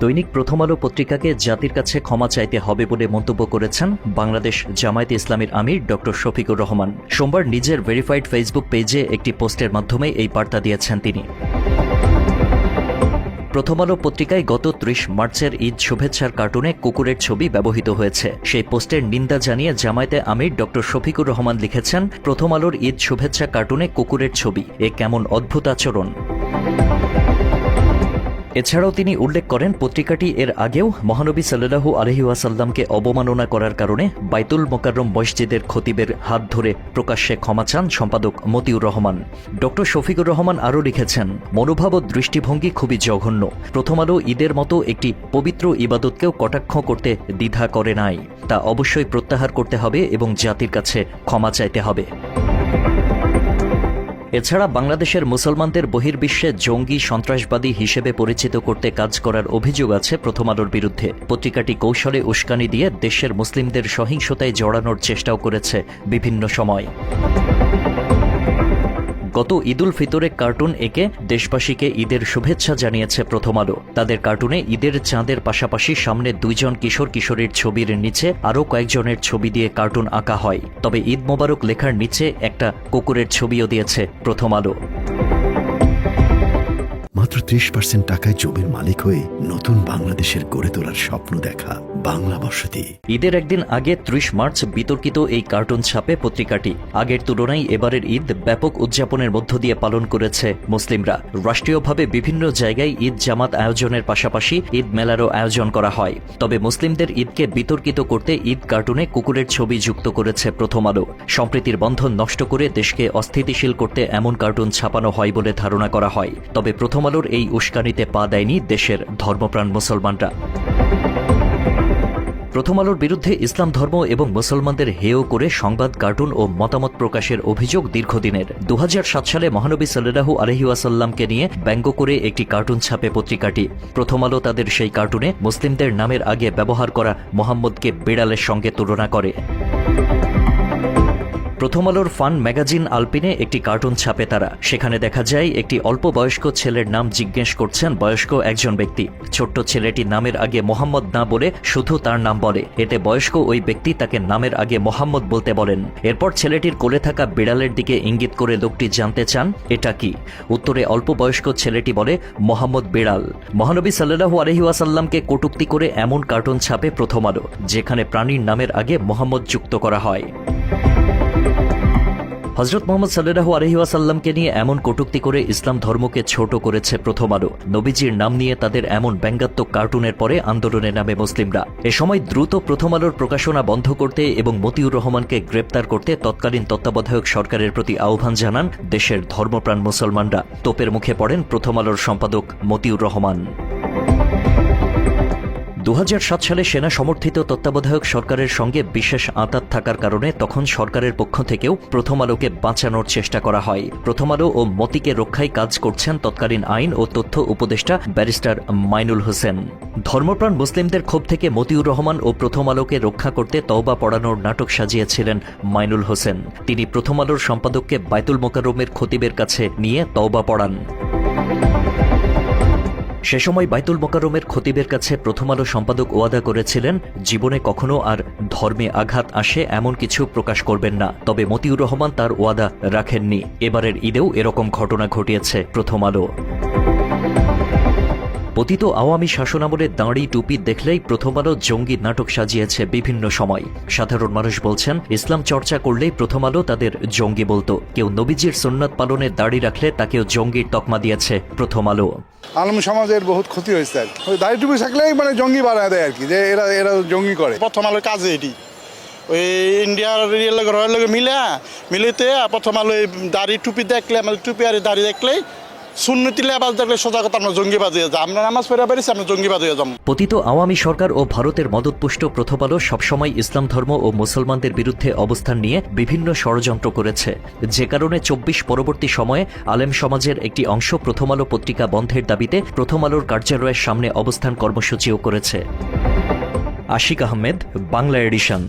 দৈনিক প্রথম আলো পত্রিকাকে জাতির কাছে ক্ষমা চাইতে হবে বলে মন্তব্য করেছেন বাংলাদেশ জামায়াতে ইসলামীর আমির ড. শফিকুর রহমান। সোমবার নিজের ভেরিফাইড ফেসবুক পেজে একটি পোস্টের মাধ্যমে এই বার্তা দিয়েছেন তিনি। প্রথম আলো পত্রিকায় গত ত্রিশ মার্চের ঈদ শুভেচ্ছার কার্টুনে কুকুরের ছবি ব্যবহৃত হয়েছে। সেই পোস্টের নিন্দা জানিয়ে জামায়াতে আমির ড. শফিকুর রহমান লিখেছেন, প্রথম আলোর ঈদ শুভেচ্ছা কার্টুনে কুকুরের ছবি। এ কেমন অদ্ভুত আচরণ। এছাড়াও তিনি উল্লেখ করেন, পত্রিকাটি এর আগেও মহানবী সাল্লাহু আলহিউসাল্লামকে অবমাননা করার কারণে বাইতুল মোকাররম মসজিদের খতিবের হাত ধরে প্রকাশ্যে ক্ষমা চান সম্পাদক মতিউর রহমান। ড. শফিকুর রহমান আরও লিখেছেন, মনোভাব ও দৃষ্টিভঙ্গি খুবই জঘন্য। প্রথম আলো ঈদের মতো একটি পবিত্র ইবাদতকেও কটাক্ষ করতে দ্বিধা করে নাই। তা অবশ্যই প্রত্যাহার করতে হবে এবং জাতির কাছে ক্ষমা চাইতে হবে। এছাড়া বাংলাদেশের মুসলমানদের বহির্বিশ্বে জঙ্গি সন্ত্রাসবাদী হিসেবে পরিচিত করতে কাজ করার অভিযোগ আছে প্রথম আলোর বিরুদ্ধে। পত্রিকাটি কৌশলে উস্কানি দিয়ে দেশের মুসলিমদের সহিংসতায় জড়ানোর চেষ্টাও করেছে বিভিন্ন সময়। গত ঈদুল ফিতরে কার্টুন এঁকে দেশবাসীকে ঈদের শুভেচ্ছা জানিয়েছে প্রথম আলো। তাদের কার্টুনে ঈদের চাঁদের পাশাপাশি সামনে দুইজন কিশোর কিশোরীর ছবির নিচে আরও কয়েকজনের ছবি দিয়ে কার্টুন আঁকা হয়। তবে ঈদ মোবারক লেখার নিচে একটা কুকুরের ছবিও দিয়েছে প্রথম আলো। মাত্র ত্রিশ পার্সেন্ট টাকায় জমির মালিক হয়ে নতুন বাংলাদেশের গড়ে তোলার স্বপ্ন দেখা বাংলা বসতি। ঈদের একদিন আগে ত্রিশ মার্চ বিতর্কিত এই কার্টুন ছাপে পত্রিকাটি। আগের তুলনায় এবারের ঈদ ব্যাপক উদযাপনের মধ্য দিয়ে পালন করেছে মুসলিমরা। রাষ্ট্রীয়ভাবে বিভিন্ন জায়গায় ঈদ জামাত আয়োজনের পাশাপাশি ঈদ মেলারও আয়োজন করা হয়। তবে মুসলিমদের ঈদকে বিতর্কিত করতে ঈদ কার্টুনে কুকুরের ছবি যুক্ত করেছে প্রথম আলো। সম্প্রীতির বন্ধন নষ্ট করে দেশকে অস্থিতিশীল করতে এমন কার্টুন ছাপানো হয় বলে ধারণা করা হয়। তবে প্রথম আলোর এই উস্কানিতে পা দেয়নি দেশের ধর্মপ্রাণ মুসলমানরা। প্রথম আলোর বিরুদ্ধে ইসলাম ধর্ম এবং মুসলমানদের হেয় করে সংবাদ, কার্টুন ও মতামত প্রকাশের অভিযোগ দীর্ঘদিনের। দু হাজার সাত সালে মহানবী সাল্লাহু আলহিউসাল্লামকে নিয়ে ব্যঙ্গ করে একটি কার্টুন ছাপে পত্রিকাটি। প্রথম আলো তাদের সেই কার্টুনে মুসলিমদের নামের আগে ব্যবহার করা মোহাম্মদকে বিড়ালের সঙ্গে তুলনা করে। প্রথম আলোর ফান ম্যাগাজিন আলপিনে একটি কার্টুন ছাপে তারা। সেখানে দেখা যায় একটি অল্প বয়স্ক ছেলের নাম জিজ্ঞেস করছেন বয়স্ক একজন ব্যক্তি। ছোট্ট ছেলেটি নামের আগে মোহাম্মদ না বলে শুধু তার নাম বলে। এতে বয়স্ক ওই ব্যক্তি তাকে নামের আগে মোহাম্মদ বলতে বলেন। এরপর ছেলেটির কোলে থাকা বিড়ালের দিকে ইঙ্গিত করে লোকটি জানতে চান, এটা কি? উত্তরে অল্প বয়স্ক ছেলেটি বলে, মোহাম্মদ বিড়াল। মহানবী সাল্লাহু আলহিউসাল্লামকে কটুক্তি করে এমন কার্টুন ছাপে প্রথম আলো যেখানে প্রাণীর নামের আগে মোহাম্মদ যুক্ত করা হয়। হজরত মোহাম্মদ সাল্লাহু আলহিউসাল্লামকে নিয়ে এমন কটুক্তি করে ইসলাম ধর্মকে ছোট করেছে প্রথম আলো। নবীজির নাম নিয়ে তাদের এমন ব্যঙ্গাত্মক কার্টুনের পরে আন্দোলনে নামে মুসলিমরা। এ সময় দ্রুত প্রথম আলোর প্রকাশনা বন্ধ করতে এবং মতিউর রহমানকে গ্রেপ্তার করতে তৎকালীন তত্ত্বাবধায়ক সরকারের প্রতি আহ্বান জানান দেশের ধর্মপ্রাণ মুসলমানরা। তোপের মুখে পড়েন প্রথম আলোর সম্পাদক মতিউর রহমান। দু হাজার সাত সালে সেনা সমর্থিত তত্ত্বাবধায়ক সরকারের সঙ্গে বিশেষ আঁতাত থাকার কারণে তখন সরকারের পক্ষ থেকেও প্রথম আলোকে বাঁচানোর চেষ্টা করা হয়। প্রথম আলো ও মতিকে রক্ষায় কাজ করছেন তৎকালীন আইন ও তথ্য উপদেষ্টা ব্যারিস্টার মাইনুল হোসেন। ধর্মপ্রাণ মুসলিমদের ক্ষোভ থেকে মতিউর রহমান ও প্রথম আলোকে রক্ষা করতে তওবা পড়ানোর নাটক সাজিয়েছিলেন মাইনুল হোসেন। তিনি প্রথম আলোর সম্পাদককে বাইতুল মোকাররমের খতিবের কাছে নিয়ে তওবা পড়ান। সে সময় বাইতুল মোকারমের খতিবের কাছে প্রথম আলো সম্পাদক ওয়াদা করেছিলেন, জীবনে কখনো আর ধর্মে আঘাত আসে এমন কিছু প্রকাশ করবেন না। তবে মতিউর রহমান তার ওয়াদা রাখেননি। এবারের ঈদেও এরকম ঘটনা ঘটিয়েছে প্রথম আলো। পতিত আওয়ামী শাসনামলে দাঁড়ি টুপি দেখলেই প্রথম আলো জঙ্গি নাটক সাজিয়েছে বিভিন্ন সময়। সাধারণ মানুষ বলছেন ইসলাম চর্চা করলেই প্রথম আলো তাদের জঙ্গি বলতো। কেউ নবীজির সুন্নাত পালনে দাড়ি রাখলে তাকেও জঙ্গির তকমা দিয়েছে প্রথম আলো আলম সমাজের বহুত ক্ষতি হয়েছে আর কি। ওই দাড়ি টুপি থাকলেই মানে জঙ্গি বাড়ায় দেয় আর কি যে এরা এরা জঙ্গি করে। প্রথম আলোর কাজে এটি। ওই ইন্ডিয়ার ইয়ের লগে রয়ের লগে মিলে মিলিতে প্রথম আলো এই দাড়ি টুপি দেখলে আমাদের টুপি আর দাড়ি দেখলেই সুন্নতি লেবাস দেখলে সোজা কথা আমরা নামাজ পড়ে জঙ্গিবাদ হয়ে যাব পতিত আওয়ামী সরকার ও ভারতের মদতপুষ্ট প্রথম সবসময় ইসলাম ধর্ম ও মুসলমানদের বিরুদ্ধে অবস্থান নিয়ে বিভিন্ন ষড়যন্ত্র করেছে। যে কারণে চব্বিশ পরবর্তী সময়ে আলেম সমাজের একটি অংশ প্রথম আলো পত্রিকা বন্ধের দাবিতে প্রথম আলোর কার্যালয়ের সামনে অবস্থান কর্মসূচিও করেছে। আশিক আহমেদ, বাংলা এডিশন।